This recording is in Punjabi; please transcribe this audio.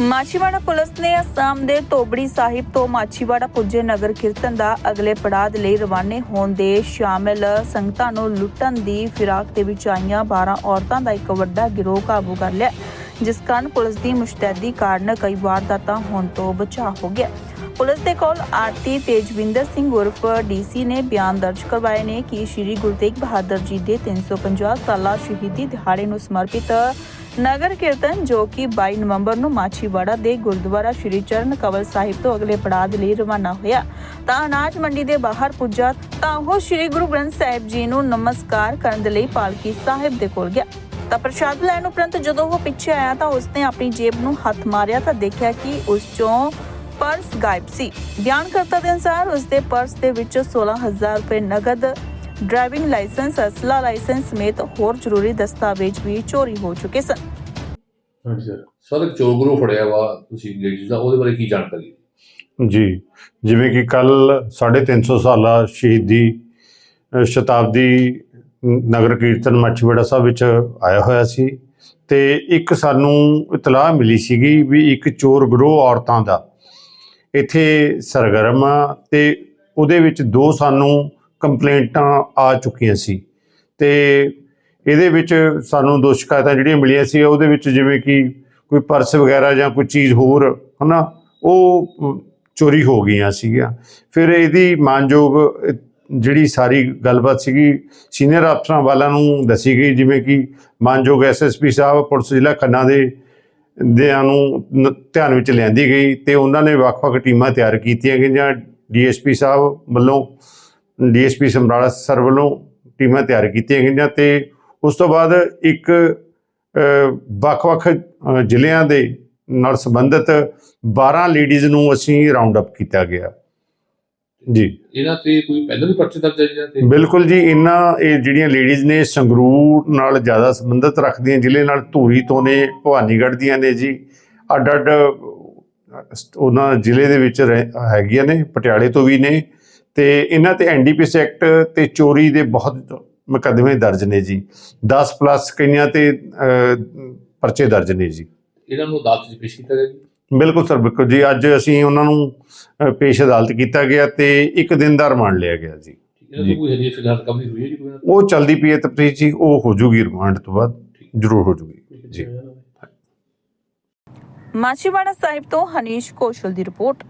ਮਾਛੀਵਾੜਾ ਪੁਲਿਸ ਨੇ ਅਸਾਮ ਦੇ ਤੋਬੜੀ ਸਾਹਿਬ ਤੋਂ ਮਾਛੀਵਾੜਾ ਪੁੱਜੇ ਨਗਰ ਕੀਰਤਨ ਦਾ ਅਗਲੇ ਪੜਾਅ ਦੇ ਲਈ ਰਵਾਨੇ ਹੋਣ ਦੇ ਸ਼ਾਮਿਲ ਸੰਗਤਾਂ ਨੂੰ ਲੁੱਟਣ ਦੀ ਫਿਰਾਕ ਦੇ ਵਿੱਚ ਆਈਆਂ। 12 ਔਰਤਾਂ ਦਾ ਇੱਕ ਵੱਡਾ ਗਿਰੋਹ ਕਾਬੂ ਕਰ ਲਿਆ, ਜਿਸ ਕਾਰਨ ਪੁਲਿਸ ਦੀ ਮੁਸ਼ਤੈਦੀ ਕਾਰਨ ਕਈ ਵਾਰਦਾਤਾਂ ਹੋਣ ਤੋਂ ਬਚਾਅ ਹੋ ਗਿਆ। ਪੁਲਿਸ ਦੇ ਕੋਲ ਆਰਤੀ ਤੇਜਵਿੰਦਰ ਸਿੰਘ ਉਰਫ ਡੀਸੀ ਨੇ ਬਿਆਨ ਦਰਜ ਕਰਵਾਏ ਨੇ ਕਿ ਸ਼੍ਰੀ ਗੁਰੂ ਤੇਗ ਬਹਾਦਰ ਜੀ ਦੇ 350 ਸਾਲਾ ਸ਼ਹੀਦੀ ਦਿਹਾੜੇ ਨੂੰ ਸਮਰਪਿਤ ਨਗਰ ਕੀਰਤਨ ਜੋ ਕਿ 22 ਨਵੰਬਰ ਨੂੰ ਮਾਛੀਵਾੜਾ ਦੇ ਗੁਰਦੁਆਰਾ ਸ਼੍ਰੀ ਚਰਨ ਕਵਲ ਸਾਹਿਬ ਤੋਂ ਅਗਲੇ ਪੜਾਅ ਦੇ ਲਈ ਰਵਾਨਾ ਹੋਇਆ। ਤਾਂ ਅਨਾਜ ਮੰਡੀ ਦੇ ਬਾਹਰ ਪੁੱਜਾ ਤਾਂ ਉਹ ਸ਼੍ਰੀ ਗੁਰੂ ਗ੍ਰੰਥ ਸਾਹਿਬ ਜੀ ਨੂੰ ਨਮਸਕਾਰ ਕਰਨ ਦੇ ਲਈ ਪਾਲਕੀ ਸਾਹਿਬ ਦੇ ਕੋਲ ਗਿਆ। ਤਾਂ ਪ੍ਰਸ਼ਾਦ ਲੈਣ ਉਪਰੰਤ ਜਦੋਂ ਉਹ ਪਿੱਛੇ ਆਇਆ ਤਾਂ ਉਸਨੇ ਆਪਣੀ ਜੇਬ ਨੂੰ ਹੱਥ ਮਾਰਿਆ ਤਾਂ ਦੇਖਿਆ ਕਿ ਉਸ ਚੋਂ ਪਰਸ ਗਾਇਬ ਸੀ। ਬਿਆਨਕਰਤਾ ਦੇ ਅਨੁਸਾਰ ਉਸ ਦੇ ਪਰਸ ਦੇ ਵਿੱਚ 16000 ਰੁਪਏ ਨਗਦ ਡਰਾਈਵਿੰਗ ਲਾਇਸੈਂਸ ਅਸਲਾ ਲਾਇਸੈਂਸ ਸਮੇਤ ਹੋਰ ਜ਼ਰੂਰੀ ਦਸਤਾਵੇਜ਼ ਵੀ ਚੋਰੀ ਹੋ ਚੁੱਕੇ ਸਨ। ਹਾਂਜੀ ਸਰ। ਸਰ ਇੱਕ ਚੋਰ ਗਰੋਹ ਫੜਿਆ ਵਾ ਤੁਸੀਂ ਲੇਡੀਜ਼ ਦਾ ਉਹਦੇ ਬਾਰੇ ਕੀ ਜਾਣਕਾਰੀ? ਜੀ ਜਿਵੇਂ ਕਿ ਕੱਲ 350 ਸਾਲਾ ਸ਼ਹੀਦੀ ਅ, ਸ਼ਤਾਬਦੀ ਨਗਰ ਕੀਰਤਨ ਮੱਛੀਵਾੜਾ ਸਾਹਿਬ ਵਿੱਚ ਆਇਆ ਹੋਇਆ ਸੀ ਤੇ ਇੱਕ ਸਾਨੂੰ ਇਤਲਾਹ ਮਿਲੀ ਸੀਗੀ ਵੀ ਇੱਕ ਚੋਰ ਗਰੋਹ ਔਰਤਾਂ ਦਾ। ਇੱਥੇ ਸਰਗਰਮ ਆ ਤੇ ਉਹਦੇ ਵਿੱਚ ਦੋ ਸਾਨੂੰ ਕੰਪਲੇਂਟਾਂ ਆ ਚੁੱਕੀਆਂ ਸੀ। ਤੇ ਇਹਦੇ ਵਿੱਚ ਸਾਨੂੰ ਦੋ ਸ਼ਿਕਾਇਤਾਂ ਜਿਹੜੀਆਂ ਮਿਲੀਆਂ ਸੀ, ਉਹਦੇ ਵਿੱਚ ਜਿਵੇਂ ਕਿ ਕੋਈ ਪਰਸ ਵਗੈਰਾ ਜਾਂ ਕੋਈ ਚੀਜ਼ ਹੋਰ, ਹਨਾ, ਉਹ ਚੋਰੀ ਹੋ ਗਈਆਂ ਸੀਗੀਆਂ। ਫਿਰ ਇਹਦੀ ਮਾਨਯੋਗ ਜਿਹੜੀ ਸਾਰੀ ਗੱਲਬਾਤ ਸੀਗੀ, ਸੀਨੀਅਰ ਅਫਸਰਾਂ ਵਾਲਾਂ ਨੂੰ ਦੱਸੀ ਗਈ, ਜਿਵੇਂ ਕਿ ਮਾਨਯੋਗ ਐਸਐਸਪੀ ਸਾਹਿਬ, ਪੁਲਿਸ ਜ਼ਿਲ੍ਹਾ ਖੰਨਾ ਦੇ, ਦਿਆਂ ਨੂੰ ਨ- ਧਿਆਨ ਵਿੱਚ ਲਿਆਂਦੀ ਗਈ ਤੇ ਉਹਨਾਂ ਨੇ ਵੱਖ-ਵੱਖ ਟੀਮਾਂ ਤਿਆਰ ਕੀਤੀਆਂ ਗਈਆਂ। ਡੀਐਸਪੀ ਸਾਹਿਬ ਵੱਲੋਂ ਡੀਐਸਪੀ ਸਮਰਾਲਾ ਸਰ ਵੱਲੋਂ ਟੀਮਾਂ ਤਿਆਰ ਕੀਤੀਆਂ ਗਈਆਂ ਤੇ ਉਸ ਤੋਂ ਬਾਅਦ ਇੱਕ ਵੱਖ-ਵੱਖ ਜ਼ਿਲ੍ਹਿਆਂ ਦੇ ਨਾਲ ਸੰਬੰਧਿਤ 12 ਲੇਡੀਜ਼ ਨੂੰ ਅਸੀਂ ਰਾਉਂਡ ਅਪ ਕੀਤਾ ਗਿਆ। ਜੀ। ਇਹਨਾਂ ਤੇ ਕੋਈ ਪਹਿਲਾਂ ਵੀ ਪਰਚੇ ਦਰਜ ਹੈ ਇਹਨਾਂ ਤੇ? ਬਿਲਕੁਲ ਜੀ ਇਹਨਾਂ ਇਹ ਜਿਹੜੀਆਂ ਲੇਡੀਜ਼ ਨੇ ਸੰਗਰੂਰ ਨਾਲ ਜ਼ਿਆਦਾ ਸੰਬੰਧਿਤ ਰੱਖਦੀਆਂ ਜ਼ਿਲ੍ਹੇ ਨਾਲ ਧੂਰੀ ਤੋਂ ਨੇ ਭਵਾਨੀਗੜ੍ਹ ਦੀਆਂ ਨੇ ਜੀ ਅੱਡ ਅੱਡ ਉਹਨਾਂ ਜ਼ਿਲ੍ਹੇ ਦੇ ਵਿੱਚ ਹੈਗੀਆਂ ਨੇ ਪਟਿਆਲੇ ਤੋਂ ਵੀ ਨੇ ਤੇ ਇਹਨਾਂ ਤੇ ਐਨਡੀਪੀਐਸ ਐਕਟ ਤੇ ਚੋਰੀ ਦੇ ਬਹੁਤ ਮੁਕੱਦਮੇ ਦਰਜ ਨੇ ਜੀ। 10 ਪਲੱਸ ਕਈਆਂ ਤੇ ਪਰਚੇ ਦਰਜ ਨੇ ਜੀ। ਇਹਨਾਂ ਨੂੰ ਅਦਾਲਤ 'ਚ ਪੇਸ਼ ਕੀਤਾ ਗਿਆ ਜੀ? ਬਿਲਕੁਲ ਸਰ ਬਿਲਕੁਲ ਜੀ। ਅੱਜ ਅਸੀਂ ਉਹਨਾਂ ਨੂੰ ਪੇਸ਼ ਅਦਾਲਤ ਕੀਤਾ ਗਿਆ ਤੇ ਇੱਕ ਦਿਨ ਦਾ ਰਿਮਾਂਡ ਲਿਆ ਗਿਆ ਜੀ। ਇਹਨਾਂ ਜੀ। ਤੋਂ ਕੋਈ ਹਜੇ ਫਿਲਹਾਲ ਕਮੀ ਹੋਈ ਹੈ ਜੀ ਕੋਈ ਇਹਨਾਂ ਉਹ ਚਲਦੀ ਪਈ ਹੈ ਤਫਤੀਸ਼ ਜੀ ਉਹ ਹੋ ਜੂਗੀ ਰਿਮਾਂਡ ਤੋਂ ਬਾਅਦ ਜ਼ਰੂਰ ਹੋ ਜੂਗੀ। ਜੀ। ਮਾਛੀਵਾੜਾ ਸਾਹਿਬ ਤੋਂ ਹਨੀਸ਼ ਕੌਸ਼ਲ ਦੀ ਰਿਪੋਰਟ।